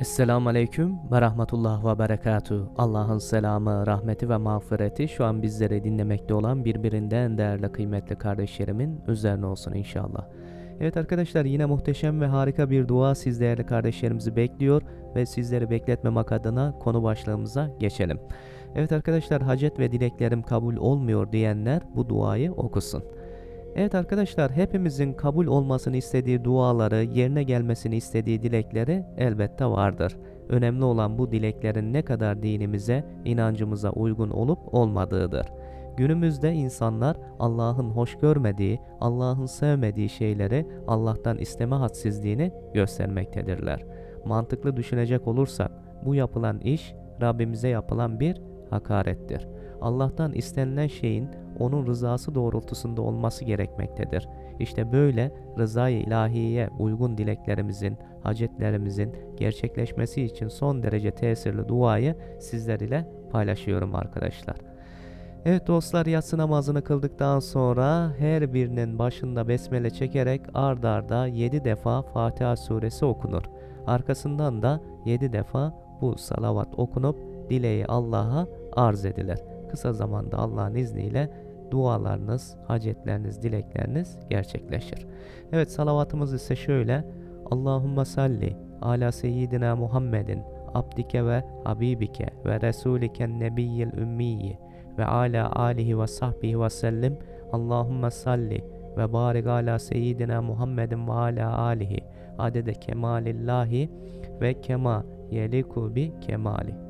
Esselamu Aleyküm ve Rahmetullah ve Berekatuhu. Allah'ın selamı, rahmeti ve mağfireti şu an bizleri dinlemekte olan birbirinden değerli kıymetli kardeşlerimin üzerine olsun inşallah. Evet arkadaşlar yine muhteşem ve harika bir dua siz değerli kardeşlerimizi bekliyor ve sizleri bekletmemek adına konu başlığımıza geçelim. Evet arkadaşlar hacet ve dileklerim kabul olmuyor diyenler bu duayı okusun. Evet arkadaşlar hepimizin kabul olmasını istediği duaları, yerine gelmesini istediği dilekleri elbette vardır. Önemli olan bu dileklerin ne kadar dinimize, inancımıza uygun olup olmadığıdır. Günümüzde insanlar Allah'ın hoş görmediği, Allah'ın sevmediği şeyleri Allah'tan isteme hadsizliğini göstermektedirler. Mantıklı düşünecek olursak bu yapılan iş Rabbimize yapılan bir hakarettir. Allah'tan istenilen şeyin onun rızası doğrultusunda olması gerekmektedir. İşte böyle rızayı ilahiye uygun dileklerimizin, hacetlerimizin gerçekleşmesi için son derece tesirli duayı sizler ile paylaşıyorum arkadaşlar. Evet dostlar yatsı namazını kıldıktan sonra her birinin başında besmele çekerek ard arda 7 defa Fatiha suresi okunur. Arkasından da 7 defa bu salavat okunup dileği Allah'a arz edilir. Kısa zamanda Allah'ın izniyle dualarınız, hacetleriniz, dilekleriniz gerçekleşir. Evet salavatımız ise şöyle. Allahümme salli ala seyyidina Muhammedin abdike ve habibike ve resuliken nebiyyil ümmiyyi ve ala alihi ve sahbihi ve sellim Allahümme salli ve barik ala seyyidina Muhammedin ve ala alihi adede kemalillahi ve kema yeliku bi kemali.